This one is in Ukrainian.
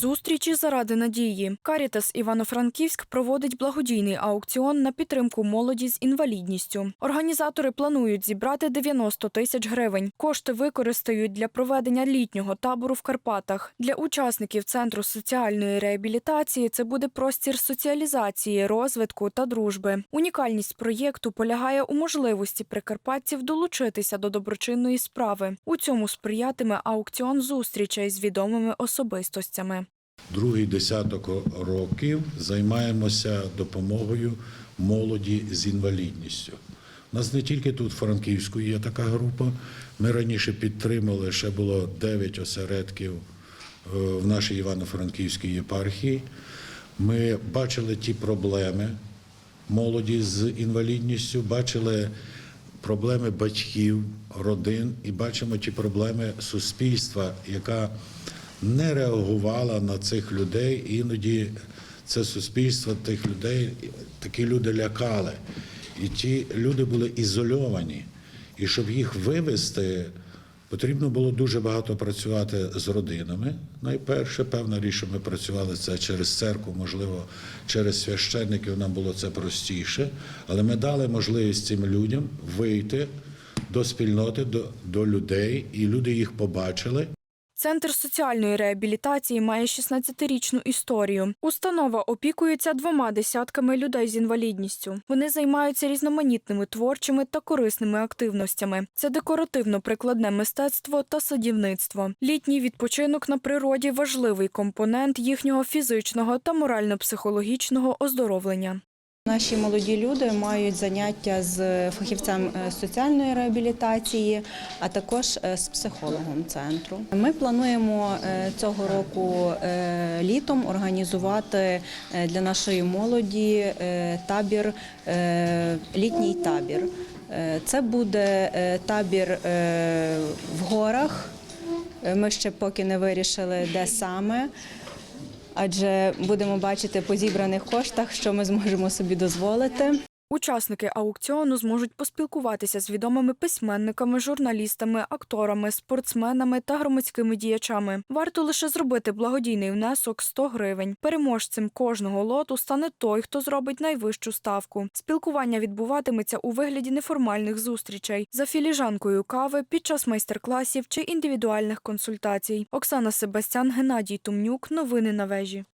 Зустрічі заради надії. Карітас Івано-Франківськ проводить благодійний аукціон на підтримку молоді з інвалідністю. Організатори планують зібрати 90 тисяч гривень. Кошти використають для проведення літнього табору в Карпатах. Для учасників центру соціальної реабілітації це буде простір соціалізації, розвитку та дружби. Унікальність проєкту полягає у можливості прикарпатців долучитися до доброчинної справи. У цьому сприятиме аукціон зустрічей з відомими особистостями. Другий десяток років займаємося допомогою молоді з інвалідністю. У нас не тільки тут, в Франківську, є така група. Ми раніше підтримали, ще було 9 осередків е, в нашій Івано-Франківській єпархії. Ми бачили ті проблеми молоді з інвалідністю, бачили проблеми батьків, родин і бачимо ті проблеми суспільства, яка не реагувала на цих людей. Іноді це суспільство тих людей, такі люди лякали. І ті люди були ізольовані. І щоб їх вивести, потрібно було дуже багато працювати з родинами. Найперше, певна річ, що ми працювали це через церкву, можливо, через священників нам було це простіше. Але ми дали можливість цим людям вийти до спільноти, до, до людей, і люди їх побачили. Центр соціальної реабілітації має 16-річну історію. Установа опікується двома десятками людей з інвалідністю. Вони займаються різноманітними творчими та корисними активностями. Це декоративно-прикладне мистецтво та садівництво. Літній відпочинок на природі важливий компонент їхнього фізичного та морально-психологічного оздоровлення. Наші молоді люди мають заняття з фахівцем е, соціальної реабілітації, а також е, з психологом центру. Ми плануємо е, цього року е, літом організувати е, для нашої молоді е, табір, е, літній табір. Е, Це буде е, табір е, в горах. Е, Ми ще поки не вирішили, де саме. Адже будемо бачити по зібраних коштах, що ми зможемо собі дозволити. Учасники аукціону зможуть поспілкуватися з відомими письменниками, журналістами, акторами, спортсменами та громадськими діячами. Варто лише зробити благодійний внесок 100 гривень. Переможцем кожного лоту стане той, хто зробить найвищу ставку. Спілкування відбуватиметься у вигляді неформальних зустрічей за філіжанкою кави під час майстер-класів чи індивідуальних консультацій. Оксана Себастян, Геннадій Тумнюк. Новини на вежі.